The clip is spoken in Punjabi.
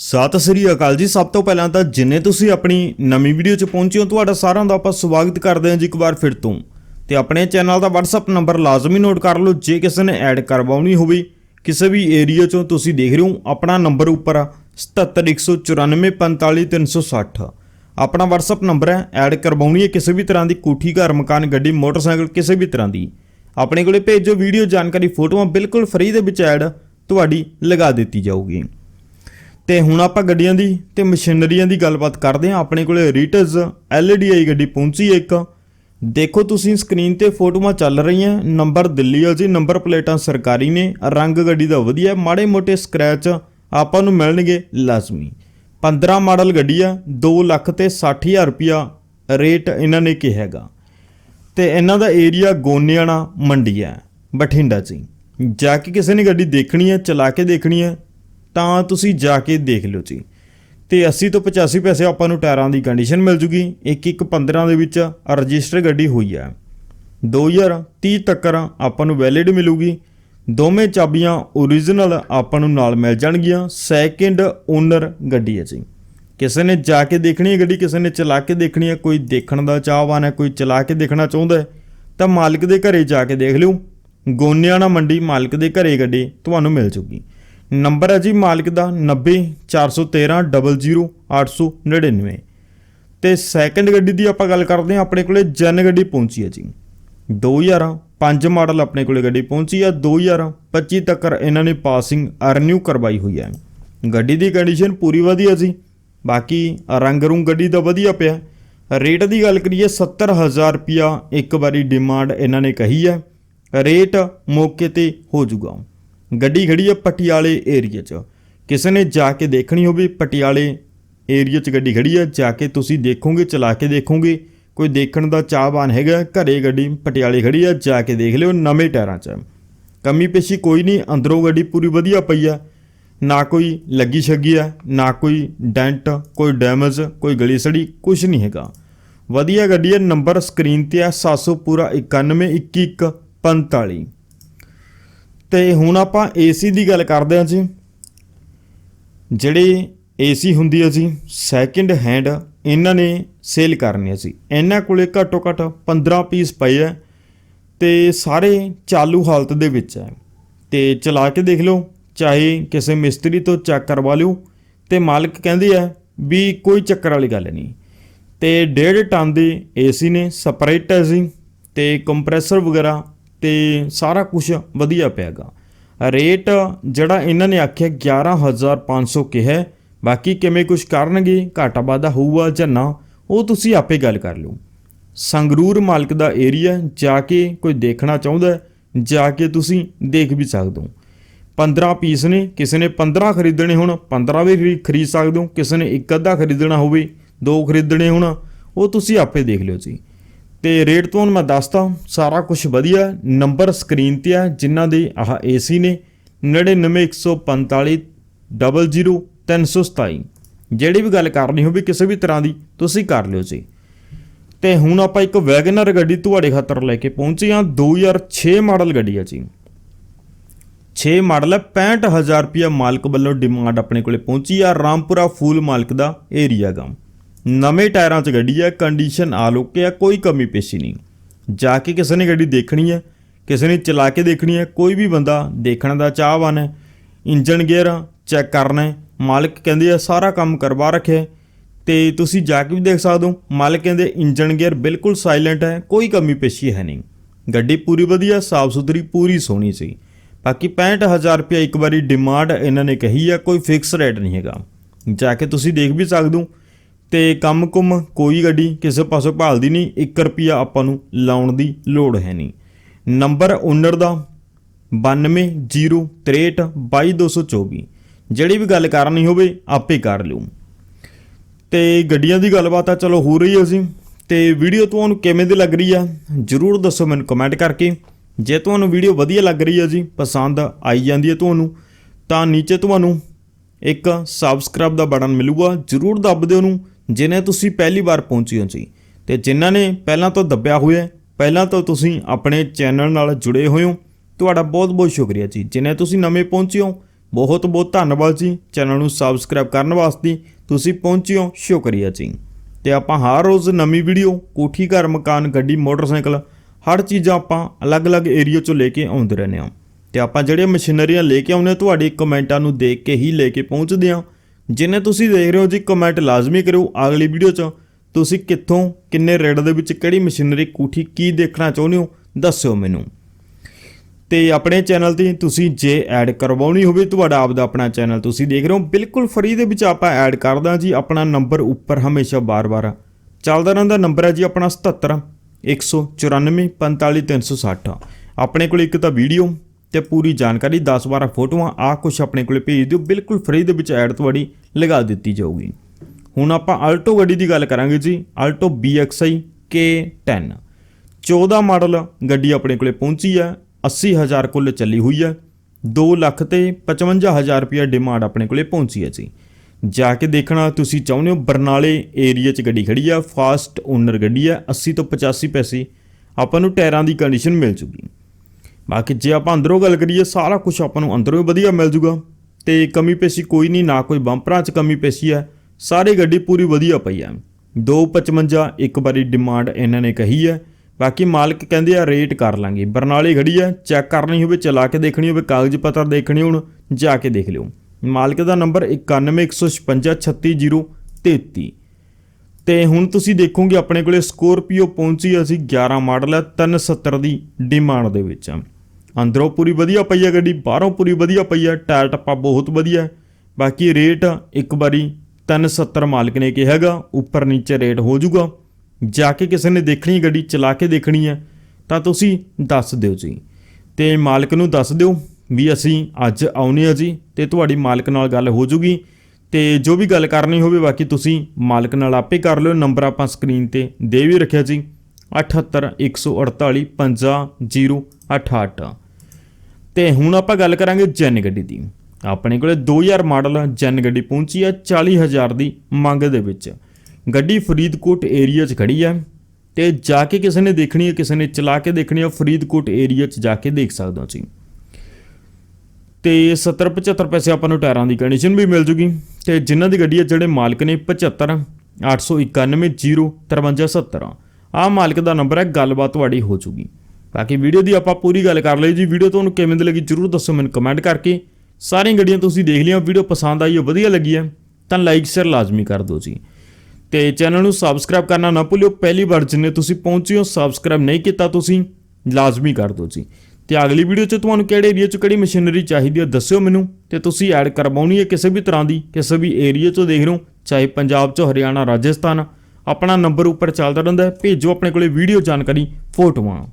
ਸਤਿ ਸ੍ਰੀ ਅਕਾਲ ਜੀ। ਸਭ ਤੋਂ ਪਹਿਲਾਂ ਤਾਂ ਜਿੰਨੇ ਤੁਸੀਂ ਆਪਣੀ ਨਵੀਂ ਵੀਡੀਓ 'ਚ ਪਹੁੰਚੇ ਹੋ, ਤੁਹਾਡਾ ਸਾਰਿਆਂ ਦਾ ਆਪਾਂ ਸਵਾਗਤ ਕਰਦੇ ਹਾਂ ਜੀ ਇੱਕ ਵਾਰ ਫਿਰ ਤੋਂ। ਤੇ ਆਪਣੇ ਚੈਨਲ ਦਾ WhatsApp ਨੰਬਰ ਲਾਜ਼ਮੀ ਨੋਟ ਕਰ ਲਓ, ਜੇ ਕਿਸੇ ਨੇ ਐਡ ਕਰਵਾਉਣੀ ਹੋਵੇ, ਕਿਸੇ ਵੀ ਏਰੀਆ 'ਚੋਂ ਤੁਸੀਂ ਦੇਖ ਰਹੇ ਹੋ, ਆਪਣਾ ਨੰਬਰ ਉੱਪਰ ਆ 7714945360 ਆਪਣਾ WhatsApp ਨੰਬਰ ਹੈ ਐਡ ਕਰਵਾਉਣੀ ਹੈ ਕਿਸੇ ਵੀ ਤਰ੍ਹਾਂ ਦੀ ਕੋਠੀ, ਘਰ, ਮਕਾਨ, ਗੱਡੀ, ਮੋਟਰਸਾਈਕਲ, ਕਿਸੇ ਵੀ ਤਰ੍ਹਾਂ ਦੀ। ਆਪਣੇ ਕੋਲੇ ਭੇਜੋ ਵੀਡੀਓ, ਜਾਣਕਾਰੀ, ਫੋਟੋਆਂ ਬਿਲਕੁਲ ਫ੍ਰੀ ਦੇ ਵਿੱਚ ਐਡ ਤੁਹਾਡੀ ਲਗਾ ਦਿੱਤੀ ਜਾਊਗੀ। ਤੇ ਹੁਣ ਆਪਾਂ ਗੱਡੀਆਂ ਦੀ ਤੇ ਮਸ਼ੀਨਰੀਆਂ ਦੀ ਗੱਲਬਾਤ ਕਰਦੇ ਹਾਂ। ਆਪਣੇ ਕੋਲੇ ਰੀਟਸ LDI ਗੱਡੀ ਪਹੁੰਚੀ ਹੈ ਇੱਕ। ਦੇਖੋ ਤੁਸੀਂ ਸਕਰੀਨ ਤੇ ਫੋਟੋਆਂ ਚੱਲ ਰਹੀਆਂ। ਨੰਬਰ ਦਿੱਲੀ ਆ ਜੀ ਨੰਬਰ ਪਲੇਟਾਂ ਸਰਕਾਰੀ ਨੇ। ਰੰਗ ਗੱਡੀ ਦਾ ਵਧੀਆ ਮਾੜੇ ਮੋਟੇ ਸਕ੍ਰੈਚ ਆਪਾਂ ਨੂੰ ਮਿਲਣਗੇ ਲਾਜ਼ਮੀ। 15 ਮਾਡਲ ਗੱਡੀ ਆ 2 ਲੱਖ ਤੇ 60000 ਰੁਪਿਆ ਰੇਟ ਇਹਨਾਂ ਨੇ ਕਿਹਾ ਹੈਗਾ। ਤੇ ਇਹਨਾਂ ਦਾ ਏਰੀਆ ਗੋਨਿਆਣਾ, ਮੰਡੀ ਹੈ, ਬਠਿੰਡਾ 'ਚ ਹੀ। ਜਾ ਕੇ ਕਿਸੇ ਨੇ ਗੱਡੀ ਦੇਖਣੀ ਹੈ, ਚਲਾ ਕੇ ਦੇਖਣੀ ਹੈ ਤਾਂ ਤੁਸੀਂ ਜਾ ਕੇ ਦੇਖ ਲਿਓ ਜੀ। ਤੇ 80 ਤੋਂ 85 ਪੈਸੇ ਆਪਾਂ ਨੂੰ ਟਾਇਰਾਂ ਦੀ ਕੰਡੀਸ਼ਨ ਮਿਲ ਜੂਗੀ। ਇੱਕ ਇੱਕ 15 ਦੇ ਵਿੱਚ ਰਜਿਸਟਰ ਗੱਡੀ ਹੋਈ ਹੈ 2030 ਤੱਕ ਆਪਾਂ ਨੂੰ ਵੈਲਿਡ ਮਿਲੂਗੀ। ਦੋਵੇਂ ਚਾਬੀਆਂ ਓਰੀਜਨਲ ਆਪਾਂ ਨੂੰ ਨਾਲ ਮਿਲ ਜਾਣਗੀਆਂ। ਸੈਕਿੰਡ ਓਨਰ ਗੱਡੀ ਹੈ ਜੀ। ਕਿਸੇ ਨੇ ਜਾ ਕੇ ਦੇਖਣੀ ਹੈ ਗੱਡੀ, ਕਿਸੇ ਨੇ ਚਲਾ ਕੇ ਦੇਖਣੀ ਹੈ। ਕੋਈ ਦੇਖਣ ਦਾ ਚਾਹਵਾਨ ਹੈ, ਕੋਈ ਚਲਾ ਕੇ ਦੇਖਣਾ ਚਾਹੁੰਦਾ ਤਾਂ ਮਾਲਕ ਦੇ ਘਰੇ ਜਾ ਕੇ ਦੇਖ ਲਿਓ। ਗੋਨਿਆਣਾ ਮੰਡੀ ਮਾਲਕ ਦੇ ਘਰੇ ਗੱਡੀ ਤੁਹਾਨੂੰ ਮਿਲ ਜੂਗੀ। ਨੰਬਰ ਹੈ ਜੀ ਮਾਲਕ ਦਾ 904130 00899 ਤੇ ਸੈਕੰਡ ਗੱਡੀ ਦੀ ਆਪਾਂ ਗੱਲ ਕਰਦੇ ਹਾਂ, ਆਪਣੇ ਕੋਲੇ ਜਨ ਗੱਡੀ ਪਹੁੰਚੀ ਹੈ ਜੀ। 2005 ਮਾਡਲ ਆਪਣੇ ਕੋਲੇ ਗੱਡੀ ਪਹੁੰਚੀ ਹੈ 2025 ਤੱਕ ਇਹਨਾਂ ਨੇ ਪਾਸਿੰਗ ਅਰਨਿਊ ਕਰਵਾਈ ਹੋਈ ਹੈ। ਗੱਡੀ ਦੀ ਕੰਡੀਸ਼ਨ ਪੂਰੀ ਵਧੀਆ ਜੀ, ਬਾਕੀ ਰੰਗ ਰੂੰ ਗੱਡੀ ਦਾ ਵਧੀਆ ਪਿਆ। ਰੇਟ ਦੀ ਗੱਲ ਕਰੀਏ 70000 ਰੁਪਿਆ ਇੱਕ ਵਾਰੀ ਡਿਮਾਂਡ ਇਹਨਾਂ ਨੇ ਕਹੀ ਹੈ। ਰੇਟ ਮੌਕੇ ਤੇ ਹੋ ਜਾਊਗਾ। ਗੱਡੀ ਖੜੀ ਹੈ ਪਟਿਆਲੇ ਏਰੀਆ 'ਚ। ਕਿਸੇ ਨੇ ਜਾ ਕੇ ਦੇਖਣੀ ਹੋਵੇ ਪਟਿਆਲੇ ਏਰੀਆ 'ਚ ਗੱਡੀ ਖੜੀ ਹੈ ਜਾ ਕੇ ਤੁਸੀਂ ਦੇਖੋਗੇ, ਚਲਾ ਕੇ ਦੇਖੋਗੇ। ਕੋਈ ਦੇਖਣ ਦਾ ਚਾਹਵਾਨ ਹੈਗਾ, ਘਰੇ ਗੱਡੀ ਪਟਿਆਲੇ ਖੜੀ ਹੈ ਜਾ ਕੇ ਦੇਖ ਲਿਓ ਨਵੇਂ ਟਾਇਰਾਂ 'ਚ। ਕਮੀ ਪੇਸ਼ੀ ਕੋਈ ਨਹੀਂ, ਅੰਦਰੋਂ ਗੱਡੀ ਪੂਰੀ ਵਧੀਆ ਪਈ ਆ। ਨਾ ਕੋਈ ਲੱਗੀ ਛੱਗੀ ਆ, ਨਾ ਕੋਈ ਡੈਂਟ, ਕੋਈ ਡੈਮੇਜ, ਕੋਈ ਗਲੀ ਸੜੀ ਕੁਝ ਨਹੀਂ ਹੈਗਾ। ਵਧੀਆ ਗੱਡੀ ਹੈ ਨੰਬਰ ਸਕਰੀਨ ਤੇ ਆ 700 ਪੂਰਾ 912145 ਤੇ ਹੁਣ ਆਪਾਂ ਏਸੀ ਦੀ ਗੱਲ ਕਰਦੇ ਹਾਂ ਜੀ। ਜਿਹੜੇ ਏਸੀ ਹੁੰਦੀ ਹੈ ਜੀ ਸੈਕਿੰਡ ਹੈਂਡ ਇਹਨਾਂ ਨੇ ਸੇਲ ਕਰਨੀ ਸੀ ਇਹਨਾਂ ਕੋਲੇ ਘੱਟੋ ਘੱਟ 15 ਪੀਸ ਪਏ ਆ ਤੇ ਸਾਰੇ ਚਾਲੂ ਹਾਲਤ ਦੇ ਵਿੱਚ ਹੈ। ਤੇ ਚਲਾ ਕੇ ਦੇਖ ਲਓ, ਚਾਹੇ ਕਿਸੇ ਮਿਸਤਰੀ ਤੋਂ ਚੈੱਕ ਕਰਵਾ ਲਿਓ, ਤੇ ਮਾਲਕ ਕਹਿੰਦੇ ਆ ਵੀ ਕੋਈ ਚੱਕਰ ਵਾਲੀ ਗੱਲ ਨਹੀਂ। ਤੇ 1.5 ਟਨ ਦੇ ਏਸੀ ਨੇ ਸਪਰੇਟ ਹੈ ਸੀ ਤੇ ਕੰਪਰੈਸਰ ਵਗੈਰਾ ਤੇ ਸਾਰਾ ਕੁਝ ਵਧੀਆ ਪਿਆਗਾ। ਰੇਟ ਜਿਹੜਾ ਇਹਨਾਂ ਨੇ ਆਖਿਆ 11500 ਕਿਹਾ ਬਾਕੀ ਕਿਵੇਂ ਕੁਝ ਕਰਨਗੇ, ਘਾਟਾ ਵਾਧਾ ਹੋਊਗਾ ਜਾਂ ਨਾ, ਉਹ ਤੁਸੀਂ ਆਪੇ ਗੱਲ ਕਰ ਲਿਓ। ਸੰਗਰੂਰ ਮਾਲਕ ਦਾ ਏਰੀਆ ਜਾ ਕੇ ਕੋਈ ਦੇਖਣਾ ਚਾਹੁੰਦਾ ਜਾ ਕੇ ਤੁਸੀਂ ਦੇਖ ਵੀ ਸਕਦੇ ਹੋ। 15 ਪੀਸ ਨੇ, ਕਿਸੇ ਨੇ 15 ਖਰੀਦਣੇ ਹੁਣ 15 ਵੀ ਖਰੀਦ ਸਕਦੇ ਹੋ, ਕਿਸੇ ਨੇ ਇੱਕ ਅੱਧਾ ਖਰੀਦਣਾ ਹੋਵੇ, ਦੋ ਖਰੀਦਣੇ ਹੁਣ, ਉਹ ਤੁਸੀਂ ਆਪੇ ਦੇਖ ਲਿਓ ਜੀ। ਤੇ ਰੇਟ ਤੁਹਾਨੂੰ ਮੈਂ ਦੱਸਦਾ, ਸਾਰਾ ਕੁਝ ਵਧੀਆ ਨੰਬਰ ਸਕਰੀਨ ਤੇ ਆ, ਜਿਨ੍ਹਾਂ ਦੇ ਆਹ ਏਸੀ ਨੇ 99145 00327 ਜਿਹੜੀ ਵੀ ਗੱਲ ਕਰਨੀ ਹੋਵੇ ਕਿਸੇ ਵੀ ਤਰ੍ਹਾਂ ਦੀ, ਤੁਸੀਂ ਕਰ ਲਿਓ ਜੀ। ਤੇ ਹੁਣ ਆਪਾਂ ਇੱਕ ਵੈਗਨਰ ਗੱਡੀ ਤੁਹਾਡੇ ਖਾਤਰ ਲੈ ਕੇ ਪਹੁੰਚੇ ਹਾਂ 2006 ਮਾਡਲ ਗੱਡੀ ਆ ਜੀ। 6 ਮਾਡਲ ਹੈ 65000 ਰੁਪਿਆ ਮਾਲਕ ਵੱਲੋਂ ਡਿਮਾਂਡ ਆਪਣੇ ਕੋਲੇ ਪਹੁੰਚੀ ਆ, ਰਾਮਪੁਰਾ ਫੂਲ ਮਾਲਕ ਦਾ ਏਰੀਆ ਗਾਮ ਨਵੇਂ ਟਾਇਰਾਂ 'ਚ ਗੱਡੀ ਹੈ ਕੰਡੀਸ਼ਨ ਆ ਲੋਕੇ ਆ, ਕੋਈ ਕਮੀ ਪੇਸ਼ੀ ਨਹੀਂ। ਜਾ ਕੇ ਕਿਸੇ ਨੇ ਗੱਡੀ ਦੇਖਣੀ ਹੈ ਕਿਸੇ ਨੇ ਚਲਾ ਕੇ ਦੇਖਣੀ ਹੈ ਕੋਈ ਵੀ ਬੰਦਾ ਦੇਖਣ ਦਾ ਚਾਹਵਾਨ ਹੈ ਇੰਜਨ ਗੇਅਰ ਚੈੱਕ ਕਰਨਾ ਹੈ, ਮਾਲਕ ਕਹਿੰਦੇ ਆ, ਸਾਰਾ ਕੰਮ ਕਰਵਾ ਰੱਖਿਆ ਹੈ। ਤੇ ਤੁਸੀਂ ਜਾ ਕੇ ਵੀ ਦੇਖ ਸਕਦੇ ਹੋ, ਮਾਲਕ ਕਹਿੰਦੇ ਇੰਜਨ ਗੇਅਰ ਬਿਲਕੁਲ ਸਾਇਲੈਂਟ ਹੈ, ਕੋਈ ਕਮੀ ਪੇਸ਼ੀ ਹੈ ਨਹੀਂ। ਗੱਡੀ ਪੂਰੀ ਵਧੀਆ, ਸਾਫ਼ ਸੁਥਰੀ, ਪੂਰੀ ਸੋਹਣੀ ਸੀ। ਬਾਕੀ 65000 ਰੁਪਏ ਇੱਕ ਵਾਰੀ ਡਿਮਾਂਡ ਇਹਨਾਂ ਨੇ ਕਹੀ ਆ, ਕੋਈ ਫਿਕਸ ਰੇਟ ਨਹੀਂ ਹੈਗਾ। ਜਾ ਕੇ ਤੁਸੀਂ ਦੇਖ ਵੀ ਸਕਦੇ ਹੋ ਤੇ ਕੰਮ ਕੁਮ ਕੋਈ ਗੱਡੀ ਕਿਸੇ ਪਾਸੋਂ ਭਾਲਦੀ ਨਹੀਂ 1 ਰੁਪਿਆ ਆਪਾਂ ਨੂੰ ਲਾਉਣ ਦੀ ਲੋੜ ਹੈ ਨਹੀਂ। ਨੰਬਰ ਓਨਰ ਦਾ 9203322224 ਜਿਹੜੀ ਵੀ ਗੱਲ ਕਰਨੀ ਹੋਵੇ, ਆਪੇ ਕਰ ਲਿਓ। ਤੇ ਗੱਡੀਆਂ ਦੀ ਗੱਲਬਾਤ ਆ ਚਲੋ ਹੋ ਰਹੀ ਹੈ ਜੀ। ਤੇ ਵੀਡੀਓ ਤੁਹਾਨੂੰ ਕਿਵੇਂ ਦੀ ਲੱਗ ਰਹੀ ਆ, ਜਰੂਰ ਦੱਸੋ ਮੈਨੂੰ ਕਮੈਂਟ ਕਰਕੇ। ਜੇ ਤੁਹਾਨੂੰ ਵੀਡੀਓ ਵਧੀਆ ਲੱਗ ਰਹੀ ਹੈ ਜੀ, ਪਸੰਦ ਆਈ ਜਾਂਦੀ ਹੈ ਤੁਹਾਨੂੰ, ਤਾਂ ਨੀਚੇ ਤੁਹਾਨੂੰ ਇੱਕ ਸਬਸਕ੍ਰਾਈਬ ਦਾ ਬਟਨ ਮਿਲੂਗਾ। ਜਰੂਰ ਦੱਬ ਦਿਓ ਉਹਨੂੰ ਜਿਨੇ ਤੁਸੀਂ ਪਹਿਲੀ ਵਾਰ ਪਹੁੰਚੇ ਹੋ ਜੀ, ਤੇ ਜਿਨ੍ਹਾਂ ਨੇ ਪਹਿਲਾਂ ਤੋਂ ਦੱਬਿਆ ਹੋਇਆ ਪਹਿਲਾਂ ਤੋਂ ਤੁਸੀਂ ਆਪਣੇ ਚੈਨਲ ਨਾਲ ਜੁੜੇ ਹੋਏ ਹੋ, ਤੁਹਾਡਾ ਬਹੁਤ ਬਹੁਤ ਸ਼ੁਕਰੀਆ ਜੀ। ਜਿਨੇ ਤੁਸੀਂ ਨਵੇਂ ਪਹੁੰਚੇ ਹੋ ਬਹੁਤ ਬਹੁਤ ਧੰਨਵਾਦ ਜੀ। ਚੈਨਲ ਨੂੰ ਸਬਸਕ੍ਰਾਈਬ ਕਰਨ ਵਾਸਤੇ ਤੁਸੀਂ ਪਹੁੰਚੇ ਹੋ, ਸ਼ੁਕਰੀਆ ਜੀ। ਤੇ ਆਪਾਂ ਹਰ ਰੋਜ਼ ਨਵੀਂ ਵੀਡੀਓ, ਕੋਠੀ ਘਰ, ਮਕਾਨ, ਗੱਡੀ, ਮੋਟਰਸਾਈਕਲ, ਹਰ ਚੀਜ਼ਾਂ ਆਪਾਂ ਅਲੱਗ-ਅਲੱਗ ਏਰੀਆ ਚੋਂ ਲੈ ਕੇ ਆਉਂਦੇ ਰਹਿੰਦੇ ਹਾਂ। ਤੇ ਆਪਾਂ ਜਿਹੜੀਆਂ ਮਸ਼ੀਨਰੀਆਂ ਲੈ ਕੇ ਆਉਂਦੇ ਹਾਂ, ਤੁਹਾਡੇ ਕਮੈਂਟਾਂ ਨੂੰ ਦੇਖ ਕੇ ਹੀ ਲੈ ਕੇ ਪਹੁੰਚਦੇ ਹਾਂ। ਜਿੰਨੇ ਤੁਸੀਂ ਦੇਖ ਰਹੇ ਹੋ ਜੀ ਕਮੈਂਟ ਲਾਜ਼ਮੀ ਕਰਿਓ ਅਗਲੀ ਵੀਡੀਓ 'ਚ। ਤੁਸੀਂ ਕਿੱਥੋਂ, ਕਿੰਨੇ ਰੇਟ ਦੇ ਵਿੱਚ ਕਿਹੜੀ ਮਸ਼ੀਨਰੀ, ਕੋਠੀ ਕੀ ਦੇਖਣਾ ਚਾਹੁੰਦੇ ਹੋ, ਦੱਸਿਓ ਮੈਨੂੰ। ਤੇ ਆਪਣੇ ਚੈਨਲ ਤੇ ਤੁਸੀਂ ਜੇ ਐਡ ਕਰਵਾਉਣੀ ਹੋਵੇ, ਤੁਹਾਡਾ ਆਪਦਾ ਆਪਣਾ ਚੈਨਲ ਤੁਸੀਂ ਦੇਖ ਰਹੇ ਹੋ। ਬਿਲਕੁਲ ਫ੍ਰੀ ਦੇ ਵਿੱਚ ਆਪਾਂ ਐਡ ਕਰਦਾ ਜੀ, ਆਪਣਾ ਨੰਬਰ ਉੱਪਰ ਹਮੇਸ਼ਾ ਬਾਰ-ਬਾਰ ਚੱਲਦਾ ਰਹਿੰਦਾ ਨੰਬਰ ਹੈ ਜੀ ਆਪਣਾ 77 194 45 360 ਆਪਣੇ ਕੋਲ ਇੱਕ ਤਾਂ ਵੀਡੀਓ ਤੇ ਪੂਰੀ ਜਾਣਕਾਰੀ 10-12 ਫੋਟੋਆਂ ਆ ਕੁਛ ਆਪਣੇ ਕੋਲੇ ਭੇਜ ਦਿਓ। ਬਿਲਕੁਲ ਫ੍ਰੀ ਦੇ ਵਿੱਚ ਐਡ ਤੁਹਾਡੀ ਲਗਾ ਦਿੱਤੀ ਜਾਊਗੀ। ਹੁਣ ਆਪਾਂ ਆਲਟੋ ਗੱਡੀ ਦੀ ਗੱਲ ਕਰਾਂਗੇ ਜੀ। ਆਲਟੋ BXI K10 14 ਮਾਡਲ ਗੱਡੀ ਆਪਣੇ ਕੋਲੇ ਪਹੁੰਚੀ ਹੈ। 80000 ਕੁੱਲ ਚੱਲੀ ਹੋਈ ਹੈ। 2 ਲੱਖ ਤੇ 55000 ਰੁਪਏ ਡਿਮਾਂਡ ਆਪਣੇ ਕੋਲੇ ਪਹੁੰਚੀ ਹੈ ਜੀ। ਜਾ ਕੇ ਦੇਖਣਾ ਤੁਸੀਂ ਚਾਹੁੰਦੇ ਹੋ, ਬਰਨਾਲੇ ਏਰੀਆ 'ਚ ਗੱਡੀ ਖੜੀ ਆ ਫਾਸਟ ਓਨਰ ਗੱਡੀ ਆ 80 ਤੋਂ 85 ਪੈਸੇ ਆਪਾਂ ਨੂੰ ਟਾਇਰਾਂ ਦੀ ਕੰਡੀਸ਼ਨ ਮਿਲ ਜੂਗੀ। ਬਾਕੀ ਜੇ ਆਪਾਂ ਅੰਦਰੋਂ ਗੱਲ ਕਰੀਏ, ਸਾਰਾ ਕੁਝ ਆਪਾਂ ਨੂੰ ਅੰਦਰੋਂ ਹੀ ਵਧੀਆ ਮਿਲ ਜੂਗਾ। ਤੇ ਕਮੀ ਪੇਸ਼ੀ ਕੋਈ ਨਹੀਂ, ਨਾ ਕੋਈ ਬੰਪਰਾਂ 'ਚ ਕਮੀ ਪੇਸ਼ੀ ਹੈ। ਸਾਰੀ ਗੱਡੀ ਪੂਰੀ ਵਧੀਆ ਪਈ ਹੈ 255 ਇੱਕ ਵਾਰੀ ਡਿਮਾਂਡ ਇਹਨਾਂ ਨੇ ਕਹੀ ਹੈ। ਬਾਕੀ ਮਾਲਕ ਕਹਿੰਦੇ ਆ ਰੇਟ ਕਰ ਲਾਂਗੇ। ਬਰਨਾਲੇ ਖੜੀ ਹੈ ਚੈੱਕ ਕਰਨੀ ਹੋਵੇ, ਚਲਾ ਕੇ ਦੇਖਣੀ ਹੋਵੇ, ਕਾਗਜ਼ ਪੱਤਰ ਦੇਖਣੇ ਹੋਣ, ਜਾ ਕੇ ਦੇਖ ਲਿਓ। ਮਾਲਕ ਦਾ ਨੰਬਰ 9115536033 ਤੇ ਹੁਣ ਤੁਸੀਂ ਦੇਖੋਗੇ ਆਪਣੇ ਕੋਲੇ ਸਕੋਰਪੀਓ ਪਹੁੰਚੀ ਅਸੀਂ 11 ਮਾਡਲ ਹੈ 370 ਦੀ ਡਿਮਾਂਡ ਦੇ ਵਿੱਚ ਆ। ਅੰਦਰੋਂ ਪੂਰੀ ਵਧੀਆ ਪਈ ਹੈ ਗੱਡੀ, ਬਾਹਰੋਂ ਪੂਰੀ ਵਧੀਆ ਪਈ ਹੈ ਟਾਇਰ ਟੱਪਾ ਬਹੁਤ ਵਧੀਆ। ਬਾਕੀ ਰੇਟ ਇੱਕ ਵਾਰੀ 370 ਮਾਲਕ ਨੇ ਕਿਹਾ ਉੱਪਰ ਨੀਚੇ ਰੇਟ ਹੋ ਜਾਊਗਾ। ਜਾ ਕੇ ਕਿਸੇ ਨੇ ਦੇਖਣੀ ਗੱਡੀ, ਚਲਾ ਕੇ ਦੇਖਣੀ ਹੈ ਤਾਂ ਤੁਸੀਂ ਦੱਸ ਦਿਓ ਜੀ। ਤੇ ਮਾਲਕ ਨੂੰ ਦੱਸ ਦਿਓ ਵੀ ਅਸੀਂ ਅੱਜ ਆਉਨੇ ਆ ਜੀ, ਤੇ ਤੁਹਾਡੀ ਮਾਲਕ ਨਾਲ ਗੱਲ ਹੋ ਜੂਗੀ ਤੇ ਜੋ ਵੀ ਗੱਲ ਕਰਨੀ ਹੋਵੇ ਬਾਕੀ ਤੁਸੀਂ ਮਾਲਕ ਨਾਲ ਆਪੇ ਕਰ ਲਿਓ। ਨੰਬਰ ਆਪਾਂ ਸਕਰੀਨ ਤੇ ਦੇ ਵੀ ਰੱਖਿਆ ਜੀ 78 148 ਤੇ ਹੁਣ ਆਪਾਂ ਗੱਲ ਕਰਾਂਗੇ ਜੈਨ ਗੱਡੀ ਦੀ। ਆਪਣੇ ਕੋਲੇ 2000 ਮਾਡਲ ਜੈਨ ਗੱਡੀ ਪਹੁੰਚੀ ਹੈ 40000 ਦੀ ਮੰਗ ਦੇ ਵਿੱਚ। ਗੱਡੀ ਫਰੀਦਕੋਟ ਏਰੀਆ 'ਚ ਖੜੀ ਹੈ ਤੇ ਜਾ ਕੇ ਕਿਸੇ ਨੇ ਦੇਖਣੀ ਹੈ ਕਿਸੇ ਨੇ ਚਲਾ ਕੇ ਦੇਖਣੀ ਹੈ ਫਰੀਦਕੋਟ ਏਰੀਆ 'ਚ ਜਾ ਕੇ ਦੇਖ ਸਕਦੇ ਹੋ ਜੀ ਤੇ 70 75 ਪੈਸੇ ਆਪਾਂ ਨੂੰ ਟਾਇਰਾਂ ਦੀ ਕੰਡੀਸ਼ਨ ਵੀ ਮਿਲ ਜੂਗੀ। ਤੇ ਜਿਨ੍ਹਾਂ ਦੀ ਗੱਡੀ ਹੈ ਜਿਹੜੇ ਮਾਲਕ ਨੇ 75 891 05370 ਆ ਮਾਲਕ ਦਾ ਨੰਬਰ ਹੈ, ਗੱਲਬਾਤ ਤੁਹਾਡੀ ਹੋ ਜੂਗੀ। ਬਾਕੀ ਵੀਡੀਓ ਦੀ ਆਪਾਂ ਪੂਰੀ ਗੱਲ ਕਰ ਲਈ ਜੀ। ਵੀਡੀਓ ਤੁਹਾਨੂੰ ਕਿਵੇਂ ਦੀ ਲੱਗੀ ਜਰੂਰ ਦੱਸੋ ਮੈਨੂੰ ਕਮੈਂਟ ਕਰਕੇ। ਸਾਰੀਆਂ ਗੱਡੀਆਂ ਤੁਸੀਂ ਦੇਖ ਲਈਆਂ, ਵੀਡੀਓ ਪਸੰਦ ਆਈ ਹੈ ਵਧੀਆ ਲੱਗੀ ਹੈ, ਤਾਂ ਲਾਈਕ ਸ਼ੇਅਰ ਲਾਜ਼ਮੀ ਕਰ ਦਿਓ ਜੀ। ਤੇ ਚੈਨਲ ਨੂੰ ਸਬਸਕ੍ਰਾਈਬ ਕਰਨਾ ਨਾ ਭੁੱਲਿਓ। ਪਹਿਲੀ ਵਾਰ ਜਿੰਨੇ ਤੁਸੀਂ ਪਹੁੰਚੇ ਹੋ ਸਬਸਕ੍ਰਾਈਬ ਨਹੀਂ ਕੀਤਾ ਤੁਸੀਂ, ਲਾਜ਼ਮੀ ਕਰ ਦਿਓ ਜੀ। ਤੇ ਅਗਲੀ ਵੀਡੀਓ 'ਚ ਤੁਹਾਨੂੰ ਕਿਹੜੇ ਏਰੀਆ 'ਚ ਕਿਹੜੀ ਮਸ਼ੀਨਰੀ ਚਾਹੀਦੀ ਹੈ ਦੱਸਿਓ ਮੈਨੂੰ ਤੇ ਤੁਸੀਂ ਐਡ ਕਰਵਾਉਣੀ ਹੈ ਕਿਸੇ ਵੀ ਤਰ੍ਹਾਂ ਦੀ, ਕਿਸੇ ਵੀ ਏਰੀਆ 'ਚੋਂ ਦੇਖ ਰਹੇ ਹੋ, ਚਾਹੇ ਪੰਜਾਬ 'ਚੋਂ ਹਰਿਆਣਾ, ਰਾਜਸਥਾਨ, ਆਪਣਾ ਨੰਬਰ ਉੱਪਰ ਚੱਲਦਾ ਰਹਿੰਦਾ ਭੇਜੋ ਆਪਣੇ ਕੋਲੇ ਵੀਡੀਓ ਜਾਣਕਾਰੀ, ਫੋਟੋਆਂ।